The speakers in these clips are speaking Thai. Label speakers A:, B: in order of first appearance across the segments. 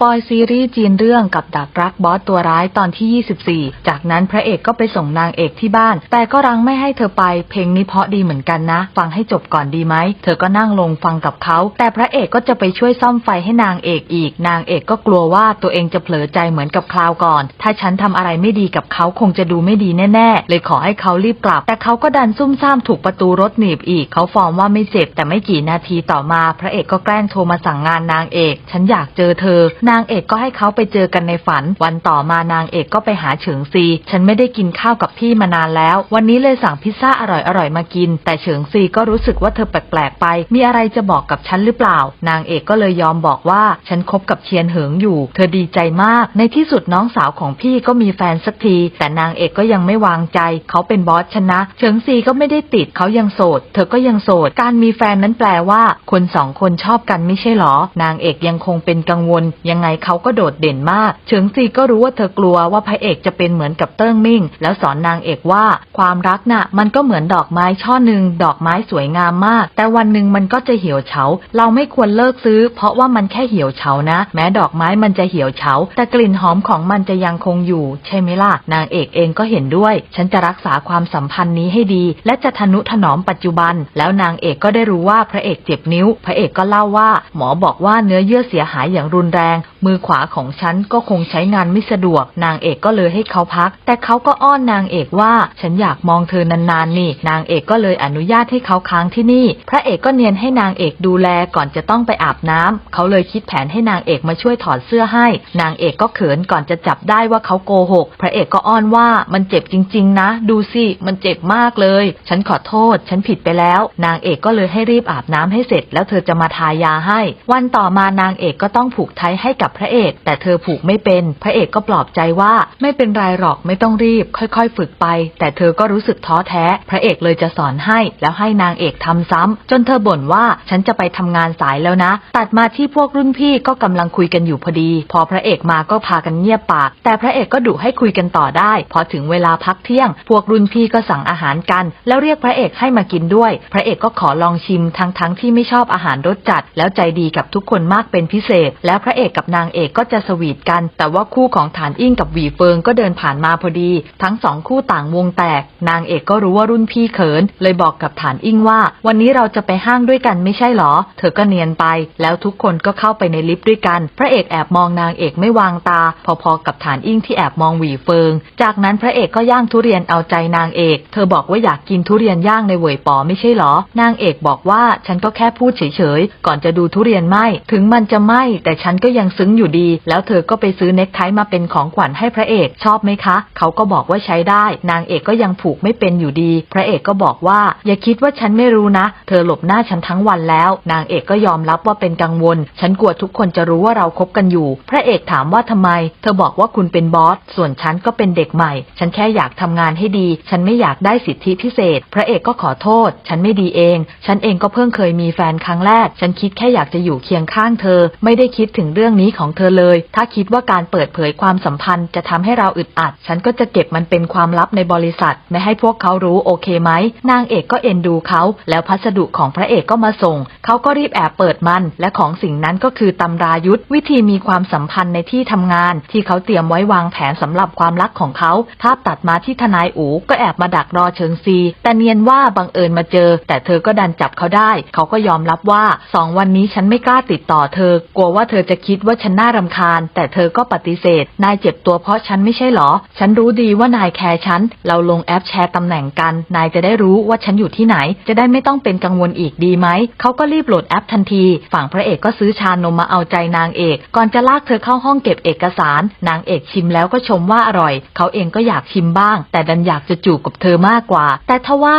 A: ปอยซีรีส์จีนเรื่องกับดักรักบอสตัวร้ายตอนที่ 24 จากนั้นพระเอกก็ไปส่งนางเอกที่บ้าน แต่ก็รังไม่ให้เธอไป เพลงนี้เพราะดีเหมือนกันนะ ฟังให้จบก่อนดีไหม เธอก็นั่งลงฟังกับเขา แต่พระเอกก็จะไปช่วยซ่อมไฟให้นางเอกอีก นางเอกก็กลัวว่าตัวเองจะเผลอใจเหมือนกับคราวก่อน ถ้าฉันทำอะไรไม่ดีกับเขาคงจะดูไม่ดีแน่ๆ เลยขอให้เขารีบกลับ แต่เขาก็ดันซุ่มซ่ามถูกประตูรถหนีบอีก เขาฟอร์มว่าไม่เจ็บแต่ไม่กี่นาทีต่อมา พระเอกก็แกล้งโทรมาสั่งงานนางเอก ฉันอยากเจอเธอนางเอกก็ให้เขาไปเจอกันในฝัน วันต่อมานางเอกก็ไปหาเฉิงซี ฉันไม่ได้กินข้าวกับพี่มานานแล้ว วันนี้เลยสั่งพิซซ่าอร่อยๆมากิน แต่เฉิงซีก็รู้สึกว่าเธอแปลกๆไป มีอะไรจะบอกกับฉันหรือเปล่า นางเอกก็เลยยอมบอกว่าฉันคบกับเชียนเหิงอยู่ เธอดีใจมาก ในที่สุดน้องสาวของพี่ก็มีแฟนสักที แต่นางเอกก็ยังไม่วางใจ เขาเป็นบอสชนะ เฉิงซีก็ไม่ได้ติดเขายังโสด เธอก็ยังโสด การมีแฟนนั้นแปลว่า คนสองคนชอบกันไม่ใช่หรอ นางเอกยังคงเป็นกังวลยังไงเขาก็โดดเด่นมาก เฉิงซีก็รู้ว่าเธอกลัวว่าพระเอกจะเป็นเหมือนกับเติ้งมิ่ง แล้วสอนนางเอกว่า ความรักน่ะ มันก็เหมือนดอกไม้ช่อหนึ่งดอกไม้สวยงามมาก แต่วันหนึ่งมันก็จะเหี่ยวเฉา เราไม่ควรเลิกซื้อ เพราะว่ามันแค่เหี่ยวเฉานะ แม้ดอกไม้มันจะเหี่ยวเฉา แต่กลิ่นหอมของมันจะยังคงอยู่ ใช่ไหมล่ะ นางเอกเองก็เห็นด้วย ฉันจะรักษาความสัมพันธ์นี้ให้ดี และจะทนุถนอมปัจจุบัน แล้วนางเอกก็ได้รู้ว่าพระเอกเจ็บนิ้ว พระเอกก็เล่าว่า หมอบอกว่าเนื้อเยื่อเสียหายอย่างรุนแรงมือขวาของฉันก็คงใช้งานไม่สะดวก นางเอกก็เลยให้เขาพัก แต่เขาก็อ้อนนางเอกว่า ฉันอยากมองเธอนานๆนี่ นางเอกก็เลยอนุญาตให้เขาค้างที่นี่ พระเอกก็เนียนให้นางเอกดูแลก่อนจะต้องไปอาบน้ำเขาเลยคิดแผนให้นางเอกมาช่วยถอดเสื้อให้ นางเอกก็เขินก่อนจะจับได้ว่าเขาโกหก พระเอกก็อ้อนว่ามันเจ็บจริง ๆ นะ ดูสิมันเจ็บมากเลย ฉันขอโทษ ฉันผิดไปแล้ว นางเอกก็เลยให้รีบอาบน้ำให้เสร็จ แล้วเธอจะมาทายาให้ วันต่อมานางเอกก็ต้องผูกไทยให้กับพระเอก แต่เธอผูกไม่เป็น พระเอกก็ปลอบใจว่าไม่เป็นไรหรอกไม่ต้องรีบ ค่อยๆ ฝึกไป แต่เธอก็รู้สึกท้อแท้ พระเอกเลยจะสอนให้ แล้วให้นางเอกทำซ้ำจนเธอบ่นว่าฉันจะไปทำงานสายแล้วนะ ตัดมาที่พวกรุ่นพี่ก็กำลังคุยกันอยู่พอดี พอพระเอกมาก็พากันเงียบปาก แต่พระเอกก็ดุให้คุยกันต่อได้ พอถึงเวลาพักเที่ยง พวกรุ่นพี่ก็สั่งอาหารกัน แล้วเรียกพระเอกให้มากินด้วย พระเอกก็ขอลองชิมทั้งทั้งๆที่ไม่ชอบอาหารรสจัด แล้วใจดีกับทุกคนมากเป็นพิเศษ แล้วพระเอกกับนางเอกก็จะสวีทกัน แต่ว่าคู่ของฐานอิ่งกับหวีเฟิงก็เดินผ่านมาพอดี ทั้งสองคู่ต่างวงแตก นางเอกก็รู้ว่ารุ่นพี่เขิน เลยบอกกับฐานอิ่งว่า วันนี้เราจะไปห้างด้วยกันไม่ใช่หรอ เธอก็เนียนไป แล้วทุกคนก็เข้าไปในลิฟต์ด้วยกัน พระเอกแอบมองนางเอกไม่วางตา พอๆกับฐานอิ่งที่แอบมองหวีเฟิง จากนั้นพระเอกก็ย่างทุเรียนเอาใจนางเอก เธอบอกว่าอยากกินทุเรียนย่างในเหวยปอไม่ใช่หรอ นางเอกบอกว่าฉันก็แค่พูดเฉยๆก่อนจะดูทุเรียนไหมถึงมันจะไหมแต่ฉันก็ยังังซึ้งอยู่ดี แล้วเธอก็ไปซื้อเน็กไทมาเป็นของขวัญให้พระเอกชอบไหมคะ เขาก็บอกว่าใช้ได้ นางเอกก็ยังผูกไม่เป็นอยู่ดี พระเอกก็บอกว่า อย่าคิดว่าฉันไม่รู้นะ เธอหลบหน้าฉันทั้งวันแล้ว นางเอกก็ยอมรับว่าเป็นกังวล ฉันกลัวทุกคนจะรู้ว่าเราคบกันอยู่ พระเอกถามว่าทำไม เธอบอกว่าคุณเป็นบอส ส่วนฉันก็เป็นเด็กใหม่ ฉันแค่อยากทำงานให้ดี ฉันไม่อยากได้สิทธิพิเศษ พระเอกก็ขอโทษ ฉันไม่ดีเอง ฉันเองก็เพิ่งเคยมีแฟนครั้งแรก ฉันคิดแค่อยากจะอยู่เคียงข้างเธอ ไม่ได้คิดถึงเรื่องื่องนี้ของเธอเลย ถ้าคิดว่าการเปิดเผยความสัมพันธ์จะทำให้เราอึดอัด ฉันก็จะเก็บมันเป็นความลับในบริษัท ไม่ให้พวกเขารู้โอเคไหม นางเอกก็เอ็นดูเขา แล้วพัสดุของพระเอกก็มาส่ง เขาก็รีบแอบเปิดมัน และของสิ่งนั้นก็คือตำรายุทธวิธีมีความสัมพันธ์ในที่ทำงาน ที่เขาเตรียมไว้วางแผนสำหรับความรักของเขา ภาพตัดมาที่ทนายอูก็แอบมาดักรอเชิงซี แต่เนียนว่าบังเอิญมาเจอ แต่เธอก็ดันจับเขาได้ เขาก็ยอมรับว่าสองวันนี้ฉันไม่กล้าติดต่อเธอกลัวว่าเธอจะคิดว่าฉันน่ารำคาญ แต่เธอก็ปฏิเสธ นายเจ็บตัวเพราะฉันไม่ใช่หรอ ฉันรู้ดีว่านายแคร์ฉัน เราลงแอปแชร์ตำแหน่งกัน นายจะได้รู้ว่าฉันอยู่ที่ไหน จะได้ไม่ต้องเป็นกังวลอีกดีไหม เขาก็รีบโหลดแอปทันที ฝั่งพระเอกก็ซื้อชานมมาเอาใจนางเอก ก่อนจะลากเธอเข้าห้องเก็บเอกสาร นางเอกชิมแล้วก็ชมว่าอร่อย เขาเองก็อยากชิมบ้าง แต่ดันอยากจะจูบกับเธอมากกว่า แต่ทว่า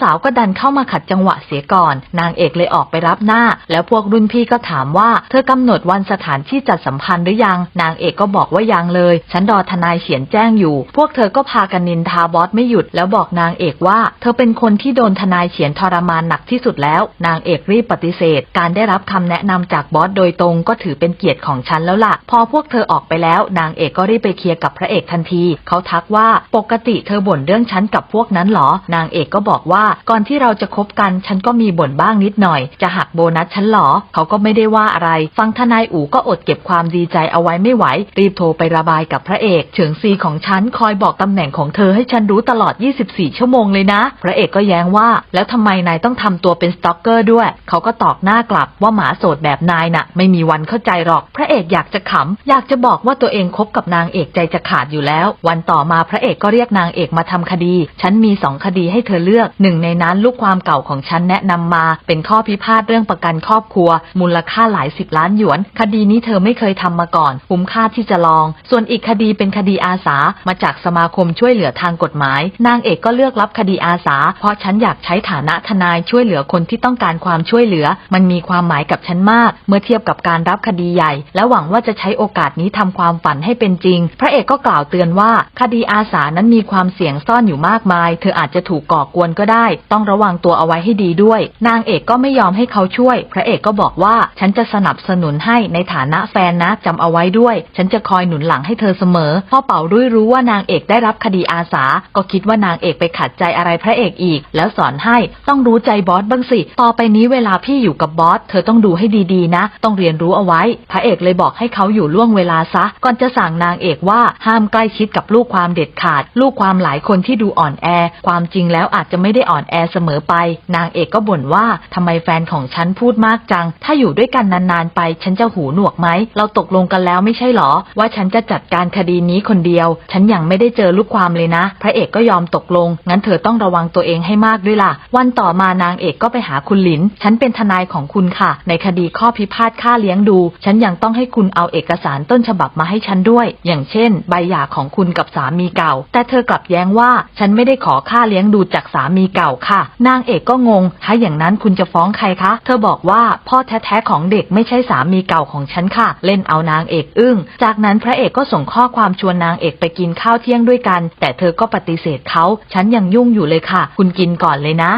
A: สาวๆก็ดันเข้ามาขัดจังหวะเสียก่อน นางเอกเลยออกไปรับหน้า แล้วพวกรุ่นพี่ก็ถามว่า เธอกำหนดวันสถานที่จัดสัมพันธ์หรือยัง นางเอกก็บอกว่ายังเลย ฉันรอทนายเขียนแจ้งอยู่ พวกเธอก็พากันนินทาบอสไม่หยุดแล้วบอกนางเอกว่า เธอเป็นคนที่โดนทนายเขียนทรมานหนักที่สุดแล้ว นางเอกรีบปฏิเสธ การได้รับคำแนะนำจากบอสโดยตรงก็ถือเป็นเกียรติของฉันแล้วล่ะ พอพวกเธอออกไปแล้ว นางเอกก็รีบไปเคลียร์กับพระเอกทันที เขาทักว่าปกติเธอบ่นเรื่องฉันกับพวกนั้นหรอ นางเอกก็บอกว่าก่อนที่เราจะคบกันฉันก็มีบ่นบ้างนิดหน่อย จะหักโบนัสฉันหรอ เขาก็ไม่ได้ว่าอะไร ฟังทนายอู๋ก็อดเก็บก็บความดีใจเอาไว้ไม่ไหว รีบโทรไประบายกับพระเอกเฉิงซีของฉันคอยบอกตำแหน่งของเธอให้ฉันรู้ตลอด 24 ชั่วโมงเลยนะ พระเอกก็แย้งว่า แล้วทำไมนายต้องทำตัวเป็นสตอกเกอร์ด้วย เขาก็ตอกหน้ากลับว่าหมาโสดแบบนายน่ะ ไม่มีวันเข้าใจหรอก พระเอกอยากจะขำอยากจะบอกว่าตัวเองคบกับนางเอกใจจะขาดอยู่แล้ว วันต่อมาพระเอกก็เรียกนางเอกมาทำคดี ฉันมีสองคดีให้เธอเลือกหนึ่งในนั้นลูกความเก่าของฉันแนะนำมา เป็นข้อพิพาทเรื่องประกันครอบครัว มูลค่าหลายสิบล้านหยวน คดีนี้เธอไม่เคยทำมาก่อน คุ้มค่าที่จะลอง ส่วนอีกคดีเป็นคดีอาสา มาจากสมาคมช่วยเหลือทางกฎหมาย นางเอกก็เลือกรับคดีอาสา เพราะฉันอยากใช้ฐานะทนายช่วยเหลือคนที่ต้องการความช่วยเหลือ มันมีความหมายกับฉันมาก เมื่อเทียบกับการรับคดีใหญ่ และหวังว่าจะใช้โอกาสนี้ทำความฝันให้เป็นจริง พระเอกก็กล่าวเตือนว่า คดีอาสานั้นมีความเสี่ยงซ่อนอยู่มากมาย เธออาจจะถูกก่อกวนก็ได้ ต้องระวังตัวเอาไว้ให้ดีด้วย นางเอกก็ไม่ยอมให้เขาช่วย พระเอกก็บอกว่าฉันจะสนับสนุนให้ในฐานะแฟนนะจำเอาไว้ด้วย ฉันจะคอยหนุนหลังให้เธอเสมอ พ่อเป่ารุ่ยรู้ว่านางเอกได้รับคดีอาสา ก็คิดว่านางเอกไปขัดใจอะไรพระเอกอีก แล้วสอนให้ต้องรู้ใจบอสบ้างสิ ต่อไปนี้เวลาพี่อยู่กับบอสเธอต้องดูให้ดีๆนะ ต้องเรียนรู้เอาไว้ พระเอกเลยบอกให้เขาอยู่ล่วงเวลาซะ ก่อนจะสั่งนางเอกว่าห้ามใกล้ชิดกับลูกความเด็ดขาด ลูกความหลายคนที่ดูอ่อนแอ ความจริงแล้วอาจจะไม่ได้อ่อนแอเสมอไป นางเอกก็บ่นว่าทำไมแฟนของฉันพูดมากจัง ถ้าอยู่ด้วยกันนานๆไปฉันจะหูหนวกไหม เราตกลงกันแล้วไม่ใช่หรอ ว่าฉันจะจัดการคดีนี้คนเดียว ฉันยังไม่ได้เจอลูกความเลยนะ พระเอกก็ยอมตกลง งั้นเธอต้องระวังตัวเองให้มากด้วยล่ะ วันต่อมานางเอกก็ไปหาคุณหลิน ฉันเป็นทนายของคุณค่ะ ในคดีข้อพิพาทค่าเลี้ยงดู ฉันยังต้องให้คุณเอาเอกสารต้นฉบับมาให้ฉันด้วย อย่างเช่น ใบหย่าของคุณกับสามีเก่า แต่เธอกลับแย้งว่าฉันไม่ได้ขอค่าเลี้ยงดูจากสามีเก่าค่ะ นางเอกก็งง ถ้าอย่างนั้นคุณจะฟ้องใครคะ เธอบอกว่าพ่อแท้ๆของเด็กไม่ใช่สามีเก่าของฉันค่ะ เล่นเอานางเอกอึ้ง จากนั้นพระเอกก็ส่งข้อความชวนนางเอกไปกินข้าวเที่ยงด้วยกัน แต่เธอก็ปฏิเสธเขา ฉันยังยุ่งอยู่เลยค่ะ คุณกินก่อนเลยนะ